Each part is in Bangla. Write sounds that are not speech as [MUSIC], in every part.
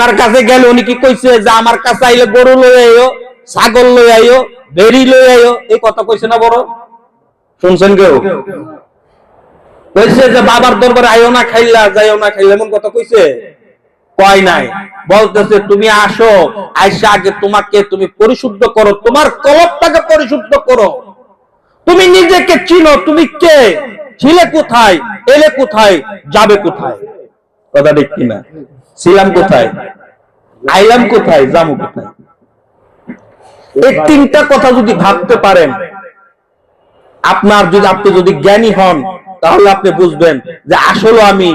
ওনার কাছে গেলে উনি কি কইছে যে আমার কাছে আইলে গরু লই আইও, ছাগল লই আইও, বেরি লই আইও? এই কথা কইছে না বড়? শুনছেন কেউ? কইছে যে বাবার দরবারে আইও না খাইলা, যাইও না খাইলা, এমন কথা কইছে? কয় নাই। বলতেছে, তুমি আসো, আইসা আগে তোমাকে তুমি পরিশুদ্ধ করো, তোমার কলবটাকে পরিশুদ্ধ করো। তুমি নিজেকে চিনো, তুমি কে? ছিলে কোথায়? এলে কোথায়? যাবে কোথায়? কথা ঠিক কিনা? ছিলাম কোথায়? আইলাম কোথায়? যাব কোথায়? এই তিনটা কথা যদি ভাবতে পারেন, আপনার যদি আপনি যদি জ্ঞানী হন, তাহলে আপনি বুঝবেন যে আসলে আমি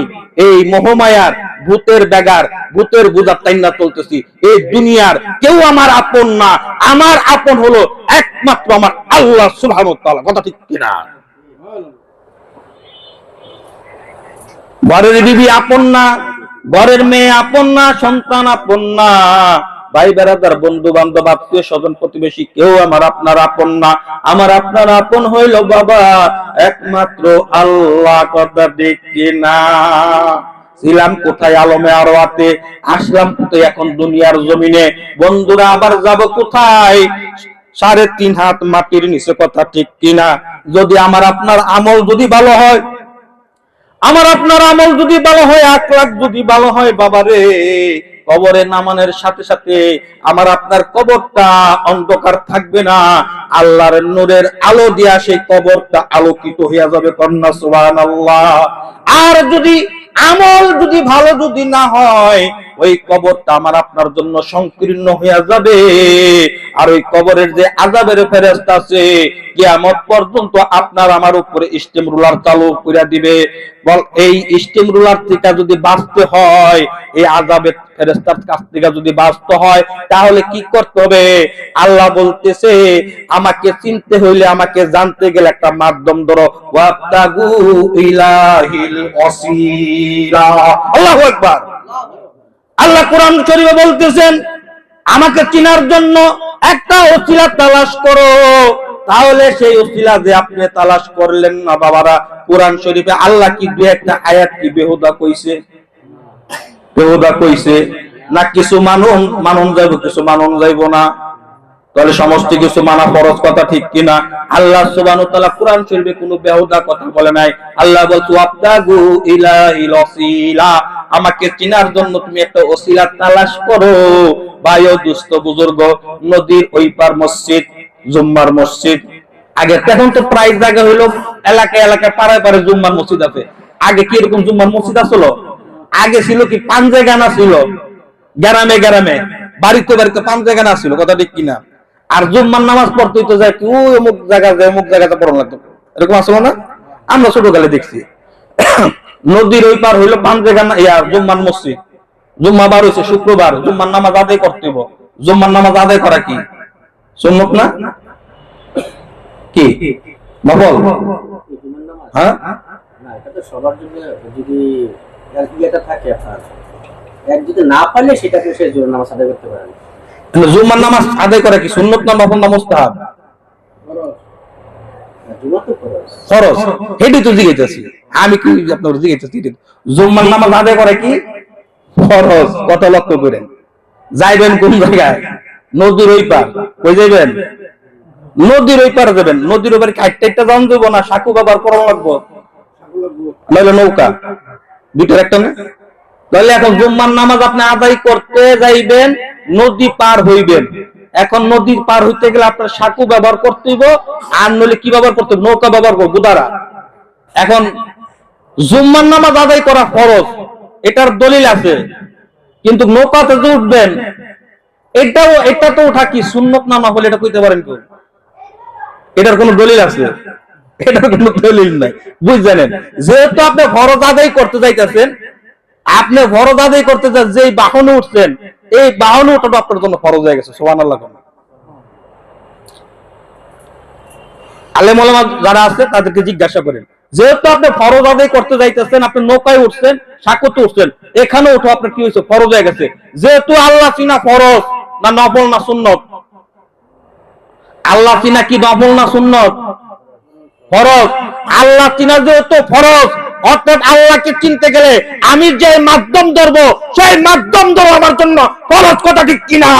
এই মোহমায়ার, ভূতের বেগার, ভূতের বোঝার তাইনা চলতেছি। এই দুনিয়ার কেউ আমার আপন না। আমার আপন হলো একমাত্র আমার আল্লাহ তাআলা। কথা ঠিক কিনা? ঘরের বিবি আপন না, ঘরের মেয়ে আপন না, সন্তান আপন না। ভাই বেড়াদার বন্ধু বান্ধব আত্মীয় স্বজন, প্রতিবেশী, কেউ আমার আপনার আপন না। আমার আপনার আপন হইল বাবা, একমাত্র আল্লাহ কথা দেখি না ছিলাম কোথায় আলমে আরও আতে আসলাম কোথায় এখন দুনিয়ার জমিনে। বন্ধুরা, আবার যাব কোথায়? সাড়ে তিন হাত মাটির নিচে কথা ঠিক কিনা? যদি আমার আপনার আমল যদি ভালো হয় আমার আপনার আমল যদি ভালো হয় আখলাখ যদি ভালো হয় বাবারে কবরে নামানের সাথে সাথে আমার আপনার কবরটা অন্ধকার থাকবে না। আল্লাহর নূরের আলো দিয়া সেই কবরটা আলোকিত হইয়া যাবে কন্যা, সুবহানাল্লাহ। আর যদি আমল যদি ভালো যদি না হয়, ওই কবরটা আমার আপনার জন্য সংকীর্ণ হইয়া যাবে। আর ওই কবরের যে আজাবের ফেরেস্তা আছে, কিয়ামত পর্যন্ত আপনার আমার উপরে স্টিম রুলার চালু করে দিবে। এই স্টিম রুলার থেকে যদি বাঁচতে হয়, এই আজাবের ফেরেস্তার কাছ থেকে যদি বাঁচতে হয়, তাহলে কি করতে হবে? আল্লাহ বলতেছে, আমাকে চিনতে হইলে আমাকে জানতে গেলে একটা মাধ্যম ধরো ওয়াত্তাগু ইলাহিল আল্লাহু কোরআন শরীফে বলতেছেন, আমাকে চিনার জন্য একটা ওসিলা তালাশ করো। তাহলে সেই ওসিলা যে আপনি তালাশ করলেন না বাবারা, কোরআন শরীফে আল্লাহ কি দু একটা আয়াত কি বেহুদা কইছে? বেহুদা কইছে, না কিছু মানুন মানুন যাইব, কিছু মানুন যাইব না। তাহলে সমস্ত কিছু মানা ফরজ কথা ঠিক কিনা? আল্লাহ সুবহানাহু ওয়া তাআলা কোরআন শরীফে কোনো বেহুদা কথা বলে নাই। আল্লাহ বলছে, ওয়াবতাগু ইলাহিল ওসিলা আমাকে চিনার জন্য তুমি একটা ওসিলা তালাশ করো। বায়ো দুস্থ, বুজুর্গ, নদীর ওই পার মসজিদ জুম্মার মসজিদ। আগে এখন তো প্রায় জায়গা হইল এলাকায় এলাকায় পাড়ায় পাড়ায় জুম্মার মসজিদ আছে। আগে কি এরকম জুম্মার মসজিদ আসলো আগে ছিল কি পাঞ্জে গানা ছিল? গ্রামে গ্রামে। বাড়িতে বাড়িতে পাঞ্জে গানা ছিল, কথা ঠিক কিনা? আর জুম্মার নামাজ পড়তে তো যায় কি, ওই অমুক জায়গা যায়, অমুক জায়গাতে পড়ানো লাগতো। এরকম আসলো না আমরা ছোটকালে দেখছি। [COUGHS] নদীর ওই পার হইল পাঞ্জে গানা ইয়া, জুম্মার মসজিদ। জুম্মা বার হইছে শুক্রবার, জুম্মার নামাজ আদায় করতে হইব। জুম্মার নামাজ আদায় করা কি? সুন্নত না? কি? নফল হ্যাঁ? তো নামাজ আদায় করা কি? সুন্নত না নফল না মুস্তাহাব? খরচ জিজ্ঞেস আমি কি আপনার জিজ্ঞেস জুম্মার নামাজ আদায় করে কি? ফরজ। কত লক্ষ্য করেন যাইবেন কোন জায়গায়? নদীর ওই পার। কই যাইবেন? নদীর ওই পারে যাবেন। নদীর ওই পারে কাটটা যান দেব না? সাকু বাবার করা লাগবো? নইলে নৌকা। দুইটার একটা না? তাহলে এখন জুম্মার নামাজ আপনি আদায় করতে যাইবেন, নদী পার হইবেন। এখন নদী পার হইতে গেলে আপনার সাকু ব্যবহার করতে হইব, আর নইলে কি ব্যবহার করতে? নৌকা ব্যবহার করব, গুদারা। এখন জুম্মার নামাজ আদায় করা ফরজ, এটার দলিল আছে। কিন্তু নৌকাতে যে উঠবেন এটাও, এটা তো ওঠা কি সুন্নত নামা বলে এটা কইতে পারেন কেউ? এটার কোনো দলিল আছে? এটার কোনো দলিল নাই। বুঝছেন যেহেতু আপনি ফরজ আদায় করতে যাইতেছেন, আপনি ফরজ আদায় করতে যান, যেই বাহনে উঠছেন, এই বাহনে ওঠাটা আপনার জন্য ফরজ হয়ে গেছে সোহান আল্লাহ আলেম ওলামা যারা আছে, তাদেরকে জিজ্ঞাসা করেন। যেহেতু আপনি ফরজ আদায় করতে যাইতেছেন, আপনি নৌকায় উঠছেন, সাকুতে উঠছেন, এখানে উঠো আপনার কি হয়েছে? ফরজ হয়ে গেছে। যেহেতু আল্লাহ চিনা ফরজ না নফল না সুন্নত? আল্লাহ চিনা কি নবল না সুন্নত? ফরজ। আল্লাহ চিনা যেহেতু ফরজ, অর্থাৎ আল্লাহকে চিনতে গেলে আমি যে মাধ্যম ধরবো, সেই মাধ্যম ধরো আমার জন্য, ফরজ কথা ঠিক কিনা?